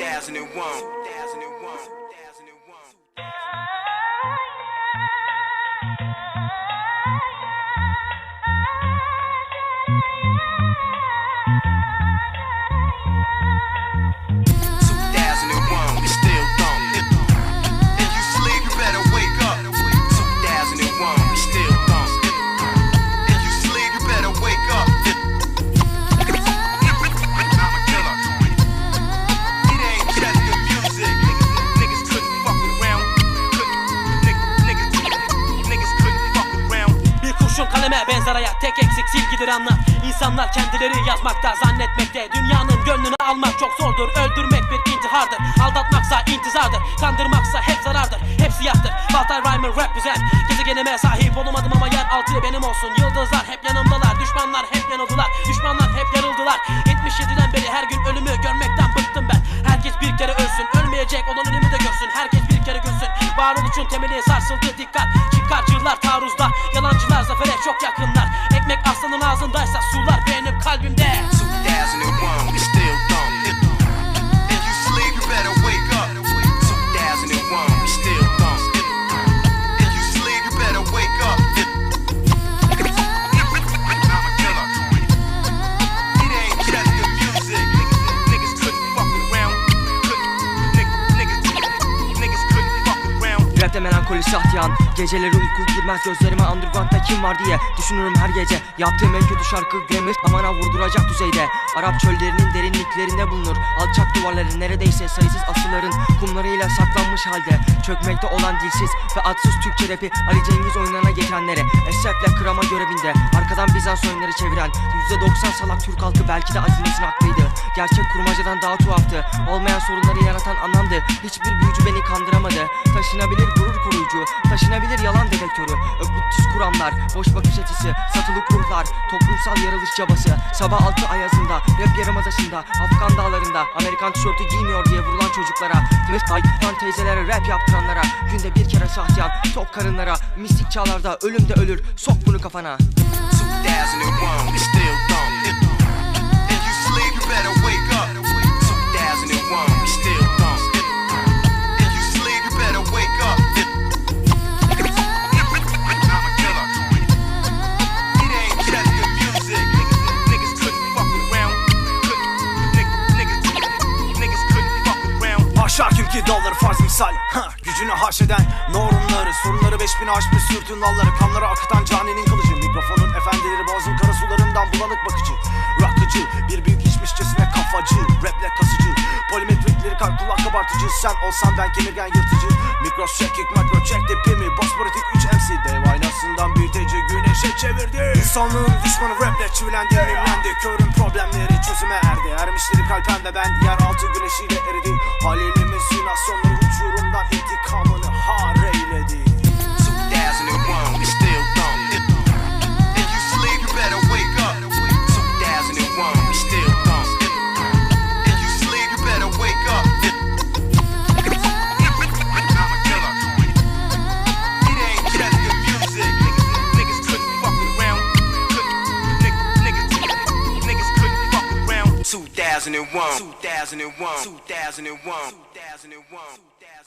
2001. 2001. 2001. kaleme benzer hayat tek eksik silgidir anla İnsanlar kendileri yazmakta zannetmekte. Dünyanın gönlünü almak çok zordur. Öldürmek bir intihardır. Aldatmaksa intizardır. Kandırmaksa hep zarardır. Hep siyahtır. Walter Rhymer güzel. Gezegenime sahip olamadım ama yer altı benim olsun. Yıldızlar hep yanımdalar. Düşmanlar hep yanıldılar. Düşmanlar hep yarıldılar. 77'den beri her gün ölümü görmekten bıktım ben. Herkes bir kere ölsün. Ölmeyecek olan ölümü de görsün. Herkes bir kere görsün. Varoluşun temeli sarsıldı. Dikkat melankoli sahtiyan Geceleri uyku girmez gözlerime underground'da kim var diye Düşünürüm her gece. Yaptığım en kötü şarkı Glamour Amana vurduracak düzeyde. Arap çöllerinin derinliklerinde bulunur Alçak duvarları neredeyse sayısız asırların Kumlarıyla saklanmış halde. Çökmekte olan dilsiz ve adsız Türkçe rapi Ali Cengiz oyunlarına geçenlere Esefle kırama görevinde Arkadan Bizans oyunları çeviren %90 salak Türk halkı belki de Azim'in haklıydı. Gerçek kurmacadan daha tuhaftı. Olmayan sorunları yaratan anlamdı Hiçbir büyücü beni kandıramadı. Taşınabilir gurur koruyucu Taşınabilir yalan dedektörü. Öklüptüs kuramlar Boş bakış açısı Satılık ruhlar Toplumsal yarılış çabası. Sabah altı ayazında Rap yarımadasında Afgan dağlarında Amerikan tişörtü giymiyor diye vurulan çocuklara Mıhtaydan teyzelere rap yaptıranlara Günde bir kere sahtiyan Tok karınlara Mistik çağlarda ölüm de ölür Sok bunu kafana 2001, we still dumb. If, if you sleep, you better wake up. 2001, we still dumb. If, if you sleep, you better wake up. I'm a killer. It ain't just the music. Niggas couldn't fuck around. Couldn't, niggas, niggas couldn't fuck around. Haşa ki doları farz misal ha, Gücünü haşeden normları Sorunları beş bin aşmış sürtün dalları Kanları akıtan caninin kılıcı. Mikrofonun efendileri boğazın kara sularından bulanık bakıcı Rakıcı bir büyük içmişçesine kafacı Raple kasıcı. Polimetrikleri kalp kulak kabartıcı Sen olsan ben kemirgen yırtıcı. Mikros kick makro check depimi Bosporitik 3 MC Dev aynasından büyüteci güneşe çevirdi. İnsanlığın düşmanı raple çivilendi mimlendi. Körün problemleri çözüme erdi. Ermişleri kalpen ve ben yeraltı güneşiyle eridi. Halilimiz simülasyonları intikamını har eyledi 2001, we still dumb. If, you sleep, you better wake up. 2001, we still dumb. If, you sleep, you better wake up. I'm a killer. It ain't just the music. Niggas couldn't fuck around. Couldn't, niggas, niggas, couldn't fuck around. 2001, 2001, 2001, 2001, 2001.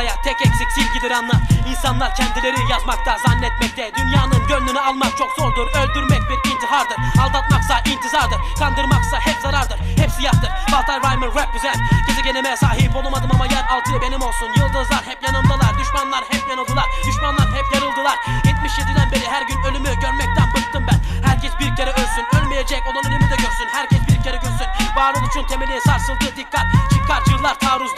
hayat tek eksik silgidir anla İnsanlar kendileri yazmakta zannetmekte. Dünyanın gönlünü almak çok zordur. Öldürmek bir intihardır. Aldatmaksa intizardır. Kandırmaksa hep zarardır. Hep siyahtır. Walter rap güzel Gezegenime sahip olamadım ama yer altı benim olsun. Yıldızlar hep yanımdalar. Düşmanlar hep yanıldılar. Düşmanlar hep yarıldılar 77'den beri her gün ölümü görmekten bıktım ben. Herkes bir kere ölsün. Ölmeyecek olan ölümü de görsün. Herkes bir kere görsün. Varoluşun temeli sarsıldı. Dikkat Çıkarcılar taarruz